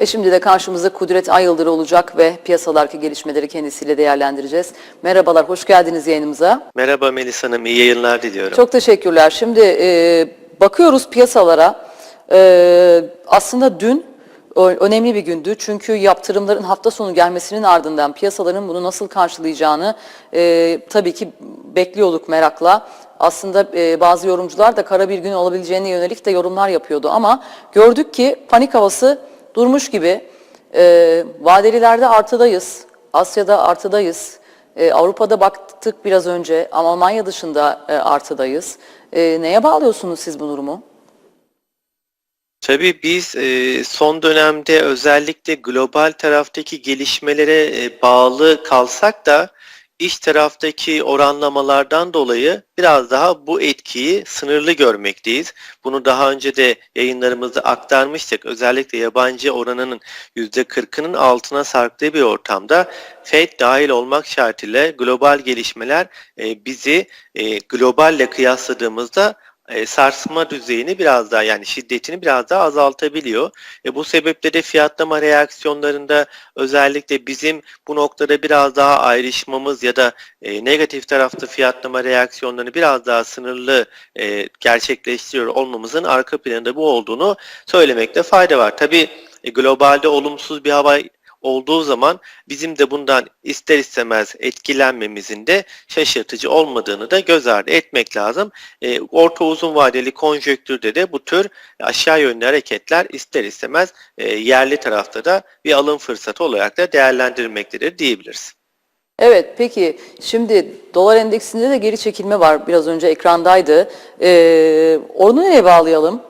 Ve şimdi de karşımızda Kudret Ayıldır olacak ve piyasalardaki gelişmeleri kendisiyle değerlendireceğiz. Merhabalar, hoş geldiniz yayınımıza. Merhaba Melis Hanım, iyi yayınlar diliyorum. Çok teşekkürler. Şimdi e, bakıyoruz piyasalara. E, aslında dün önemli bir gündü. Çünkü yaptırımların hafta sonu gelmesinin ardından piyasaların bunu nasıl karşılayacağını e, tabii ki bekliyorduk merakla. Aslında e, bazı yorumcular da kara bir gün olabileceğine yönelik de yorumlar yapıyordu. Ama gördük ki panik havası durmuş gibi. E, vadelilerde artıdayız. Asya'da artıdayız. E, Avrupa'da baktık biraz önce ama Almanya dışında e, artıdayız. E, neye bağlıyorsunuz siz bu durumu? Tabii biz e, son dönemde özellikle global taraftaki gelişmelere e, bağlı kalsak da iç taraftaki oranlamalardan dolayı biraz daha bu etkiyi sınırlı görmekteyiz. Bunu daha önce de yayınlarımızda aktarmıştık. Özellikle yabancı oranının %40'ının altına sarktığı bir ortamda Fed dahil olmak şartıyla global gelişmeler e, bizi e, globalle kıyasladığımızda e, sarsma düzeyini biraz daha yani şiddetini biraz daha azaltabiliyor. E, bu sebeple de fiyatlama reaksiyonlarında özellikle bizim bu noktada biraz daha ayrışmamız ya da e, negatif tarafta fiyatlama reaksiyonlarını biraz daha sınırlı e, gerçekleştiriyor olmamızın arka planında bu olduğunu söylemekte fayda var. Tabii e, globalde olumsuz bir hava olduğu zaman bizim de bundan ister istemez etkilenmemizin de şaşırtıcı olmadığını da göz ardı etmek lazım. E, orta uzun vadeli konjöktürde de bu tür aşağı yönlü hareketler ister istemez e, yerli tarafta da bir alım fırsatı olarak da değerlendirilmektedir diyebiliriz. Evet peki şimdi dolar endeksinde de geri çekilme var biraz önce ekrandaydı. E, onu neye bağlayalım?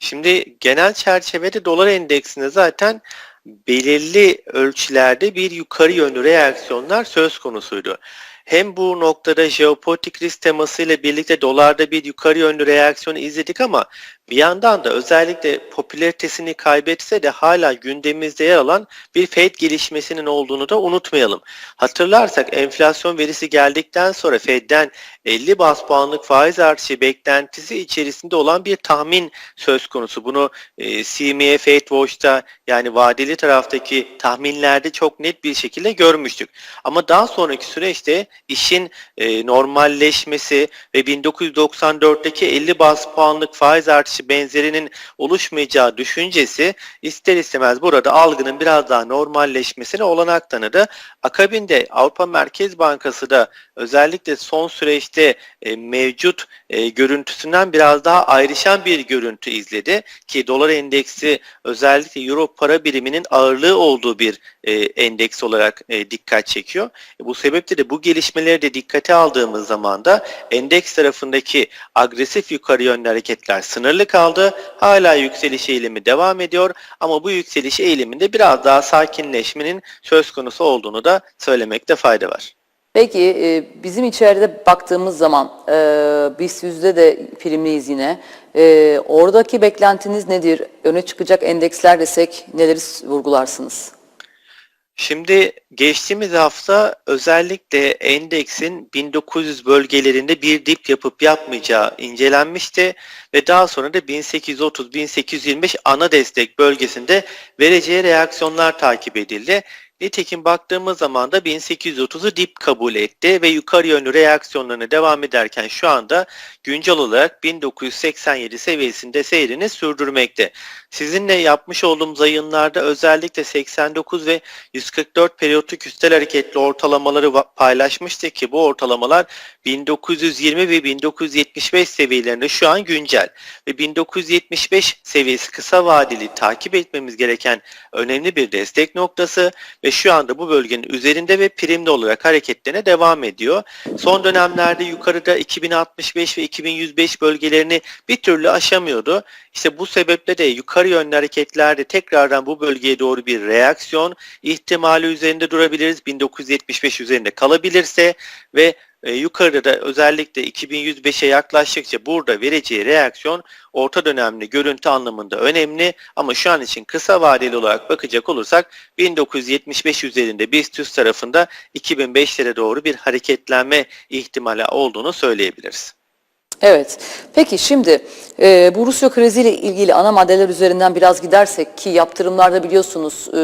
Şimdi genel çerçevede dolar endeksinde zaten belirli ölçülerde bir yukarı yönlü reaksiyonlar söz konusuydu. Hem bu noktada jeopolitik risk temasıyla birlikte dolarda bir yukarı yönlü reaksiyonu izledik ama bir yandan da özellikle popülaritesini kaybetse de hala gündemimizde yer alan bir Fed gelişmesinin olduğunu da unutmayalım. Hatırlarsak enflasyon verisi geldikten sonra Fed'den 50 bas puanlık faiz artışı beklentisi içerisinde olan bir tahmin söz konusu. Bunu e, CME Fed Watch'ta yani vadeli taraftaki tahminlerde çok net bir şekilde görmüştük. Ama daha sonraki süreçte işin e, normalleşmesi ve 1994'teki 50 bas puanlık faiz artışı benzerinin oluşmayacağı düşüncesi ister istemez burada algının biraz daha normalleşmesine olanak tanıdı. Akabinde Avrupa Merkez Bankası da özellikle son süreçte e, mevcut e, görüntüsünden biraz daha ayrışan bir görüntü izledi ki dolar endeksi özellikle euro para biriminin ağırlığı olduğu bir e, endeks olarak e, dikkat çekiyor. E, bu sebeple de bu gelişmeleri de dikkate aldığımız zaman da endeks tarafındaki agresif yukarı yönlü hareketler sınırlı kaldı. Hala yükseliş eğilimi devam ediyor ama bu yükseliş eğiliminde biraz daha sakinleşmenin söz konusu olduğunu da söylemekte fayda var. Peki e, bizim içeride baktığımız zaman e, BIST yüzde de primliyiz yine. E, oradaki beklentiniz nedir? Öne çıkacak endeksler desek neleri vurgularsınız? Şimdi geçtiğimiz hafta özellikle endeksin 1900 bölgelerinde bir dip yapıp yapmayacağı incelenmişti ve daha sonra da 1830-1825 ana destek bölgesinde vereceği reaksiyonlar takip edildi. Nitekim baktığımız zaman da 1830'u dip kabul etti ve yukarı yönlü reaksiyonlarına devam ederken şu anda güncel olarak 1987 seviyesinde seyrini sürdürmekte. Sizinle yapmış olduğumuz yayınlarda özellikle 89 ve 144 periyodik üstel hareketli ortalamaları paylaşmıştık ki bu ortalamalar 1920 ve 1975 seviyelerinde şu an güncel ve 1975 seviyesi kısa vadeli takip etmemiz gereken önemli bir destek noktası ve şu anda bu bölgenin üzerinde ve primli olarak hareketlerine devam ediyor. Son dönemlerde yukarıda 2065 ve 2105 bölgelerini bir türlü aşamıyordu. İşte bu sebeple de yukarı yönlü hareketlerde tekrardan bu bölgeye doğru bir reaksiyon ihtimali üzerinde durabiliriz. 1975 üzerinde kalabilirse ve e, yukarıda da özellikle 2105'e yaklaştıkça burada vereceği reaksiyon orta dönemli görüntü anlamında önemli ama şu an için kısa vadeli olarak bakacak olursak 1975 üzerinde BIST 100 tarafında 2005'lere doğru bir hareketlenme ihtimali olduğunu söyleyebiliriz. Evet. Peki şimdi e, bu Rusya kriziyle ilgili ana maddeler üzerinden biraz gidersek ki yaptırımlarda biliyorsunuz e,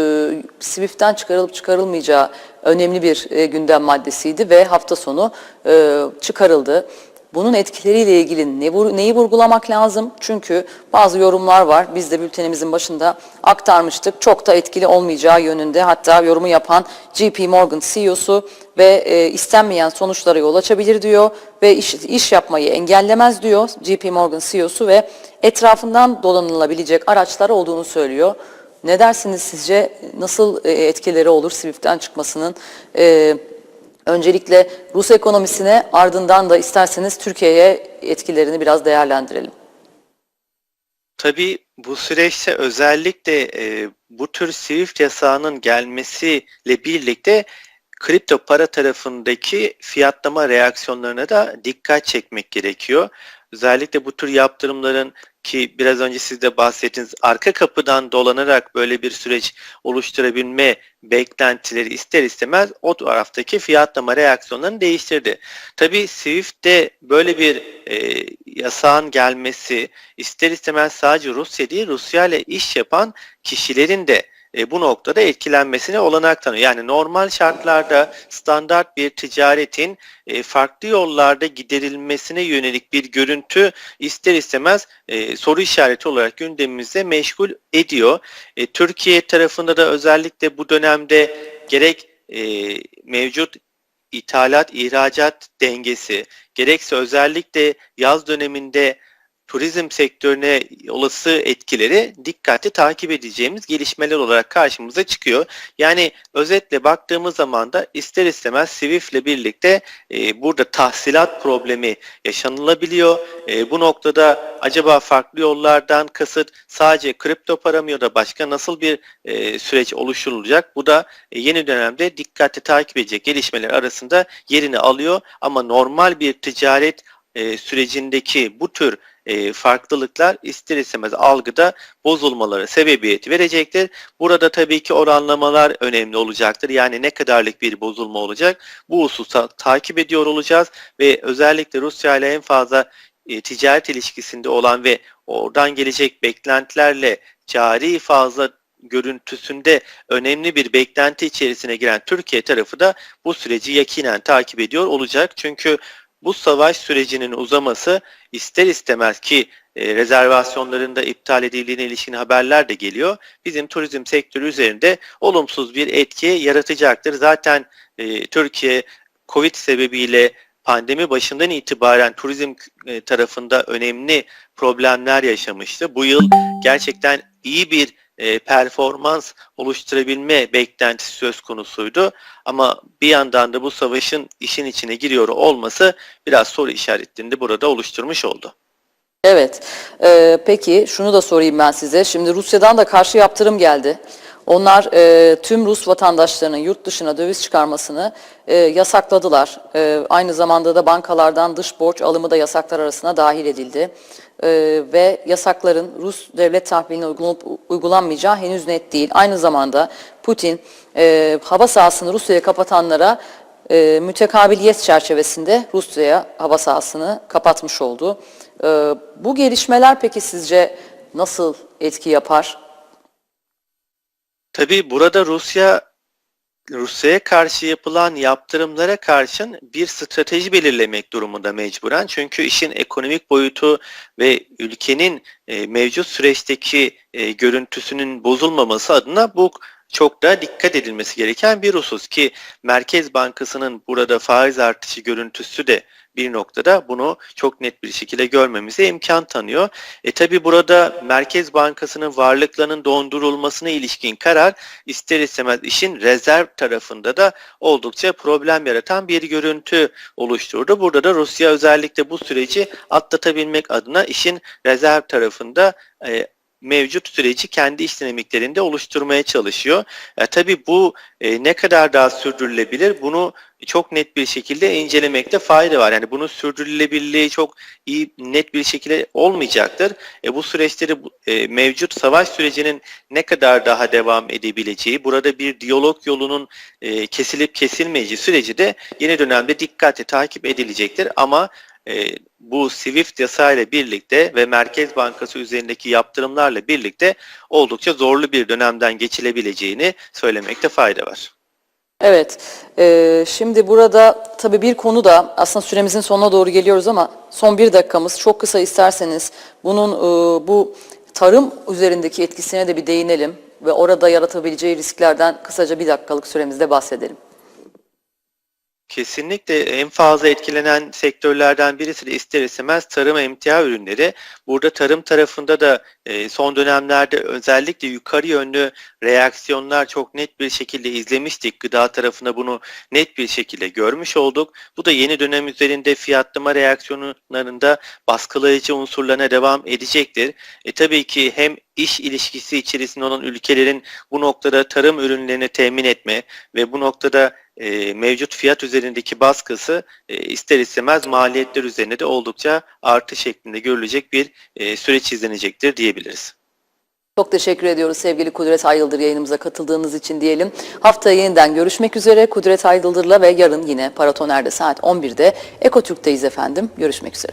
SWIFT'ten çıkarılıp çıkarılmayacağı önemli bir e, gündem maddesiydi ve hafta sonu e, çıkarıldı. Bunun etkileriyle ilgili ne, neyi vurgulamak lazım? Çünkü bazı yorumlar var. Biz de bültenimizin başında aktarmıştık. Çok da etkili olmayacağı yönünde. Hatta yorumu yapan JP Morgan CEO'su ve e, istenmeyen sonuçlara yol açabilir diyor ve iş, iş yapmayı engellemez diyor JP Morgan CEO'su ve etrafından dolanılabilecek araçlar olduğunu söylüyor. Ne dersiniz sizce nasıl e, etkileri olur SWIFT'ten çıkmasının? E, öncelikle Rus ekonomisine ardından da isterseniz Türkiye'ye etkilerini biraz değerlendirelim. Tabii bu süreçte özellikle e, bu tür Swift yasağının gelmesiyle birlikte kripto para tarafındaki fiyatlama reaksiyonlarına da dikkat çekmek gerekiyor. Özellikle bu tür yaptırımların ki biraz önce siz de bahsettiğiniz arka kapıdan dolanarak böyle bir süreç oluşturabilme beklentileri ister istemez o taraftaki fiyatlama reaksiyonlarını değiştirdi. Tabii Swift'te böyle bir e, yasağın gelmesi ister istemez sadece Rusya değil Rusya ile iş yapan kişilerin de e, bu noktada etkilenmesine olanak tanıyor. Yani normal şartlarda standart bir ticaretin e, farklı yollarda giderilmesine yönelik bir görüntü ister istemez e, soru işareti olarak gündemimizde meşgul ediyor. E, Türkiye tarafında da özellikle bu dönemde gerek e, mevcut ithalat ihracat dengesi gerekse özellikle yaz döneminde turizm sektörüne olası etkileri dikkatli takip edeceğimiz gelişmeler olarak karşımıza çıkıyor. Yani özetle baktığımız zaman da ister istemez Swift ile birlikte e, burada tahsilat problemi yaşanılabiliyor. E, bu noktada acaba farklı yollardan kasıt sadece kripto para mı ya da başka nasıl bir e, süreç oluşturulacak? Bu da e, yeni dönemde dikkatli takip edecek gelişmeler arasında yerini alıyor ama normal bir ticaret e, sürecindeki bu tür e, farklılıklar ister istemez algıda bozulmaları sebebiyet verecektir. Burada tabii ki oranlamalar önemli olacaktır. Yani ne kadarlık bir bozulma olacak bu hususa takip ediyor olacağız ve özellikle Rusya ile en fazla e, ticaret ilişkisinde olan ve oradan gelecek beklentilerle cari fazla görüntüsünde önemli bir beklenti içerisine giren Türkiye tarafı da bu süreci yakinen takip ediyor olacak. Çünkü bu savaş sürecinin uzaması ister istemez ki e, rezervasyonlarında iptal edildiğine ilişkin haberler de geliyor. Bizim turizm sektörü üzerinde olumsuz bir etki yaratacaktır. Zaten e, Türkiye Covid sebebiyle pandemi başından itibaren turizm e, tarafında önemli problemler yaşamıştı. Bu yıl gerçekten iyi bir e, performans oluşturabilme beklentisi söz konusuydu. Ama bir yandan da bu savaşın işin içine giriyor olması biraz soru işaretlerini burada oluşturmuş oldu. Evet. Ee, peki şunu da sorayım ben size. Şimdi Rusya'dan da karşı yaptırım geldi. Onlar e, tüm Rus vatandaşlarının yurt dışına döviz çıkarmasını e, yasakladılar. E, aynı zamanda da bankalardan dış borç alımı da yasaklar arasına dahil edildi. E, ve yasakların Rus devlet tahviline uygulanıp uygulanmayacağı henüz net değil. Aynı zamanda Putin e, hava sahasını Rusya'ya kapatanlara e, mütekabiliyet çerçevesinde Rusya'ya hava sahasını kapatmış oldu. E, bu gelişmeler peki sizce nasıl etki yapar? Tabii burada Rusya Rusya'ya karşı yapılan yaptırımlara karşın bir strateji belirlemek durumunda mecburen. Çünkü işin ekonomik boyutu ve ülkenin e, mevcut süreçteki e, görüntüsünün bozulmaması adına bu çok da dikkat edilmesi gereken bir husus ki Merkez Bankası'nın burada faiz artışı görüntüsü de bir noktada bunu çok net bir şekilde görmemize imkan tanıyor. E tabi burada Merkez Bankası'nın varlıklarının dondurulmasına ilişkin karar ister istemez işin rezerv tarafında da oldukça problem yaratan bir görüntü oluşturdu. Burada da Rusya özellikle bu süreci atlatabilmek adına işin rezerv tarafında e, mevcut süreci kendi iş dinamiklerinde oluşturmaya çalışıyor. E, tabii bu e, ne kadar daha sürdürülebilir bunu çok net bir şekilde incelemekte fayda var. Yani bunun sürdürülebilirliği çok iyi net bir şekilde olmayacaktır. E, bu süreçleri e, mevcut savaş sürecinin ne kadar daha devam edebileceği, burada bir diyalog yolunun e, kesilip kesilmeyeceği süreci de yeni dönemde dikkatle takip edilecektir. Ama e, bu SWIFT yasayla birlikte ve Merkez Bankası üzerindeki yaptırımlarla birlikte oldukça zorlu bir dönemden geçilebileceğini söylemekte fayda var. Evet, e, şimdi burada tabii bir konu da aslında süremizin sonuna doğru geliyoruz ama son bir dakikamız çok kısa isterseniz bunun e, bu tarım üzerindeki etkisine de bir değinelim ve orada yaratabileceği risklerden kısaca bir dakikalık süremizde bahsedelim. Kesinlikle en fazla etkilenen sektörlerden birisi de ister istemez tarım emtia ürünleri. Burada tarım tarafında da e, son dönemlerde özellikle yukarı yönlü reaksiyonlar çok net bir şekilde izlemiştik. Gıda tarafında bunu net bir şekilde görmüş olduk. Bu da yeni dönem üzerinde fiyatlama reaksiyonlarında baskılayıcı unsurlarına devam edecektir. E, tabii ki hem iş ilişkisi içerisinde olan ülkelerin bu noktada tarım ürünlerini temin etme ve bu noktada e, mevcut fiyat üzerindeki baskısı e, ister istemez maliyetler üzerine de oldukça artı şeklinde görülecek bir e, süreç izlenecektir diyebiliriz. Çok teşekkür ediyoruz sevgili Kudret Aydıldır yayınımıza katıldığınız için diyelim. Haftaya yeniden görüşmek üzere Kudret Aydıldır'la ve yarın yine Paratoner'de saat 11'de Ekotürk'teyiz efendim. Görüşmek üzere.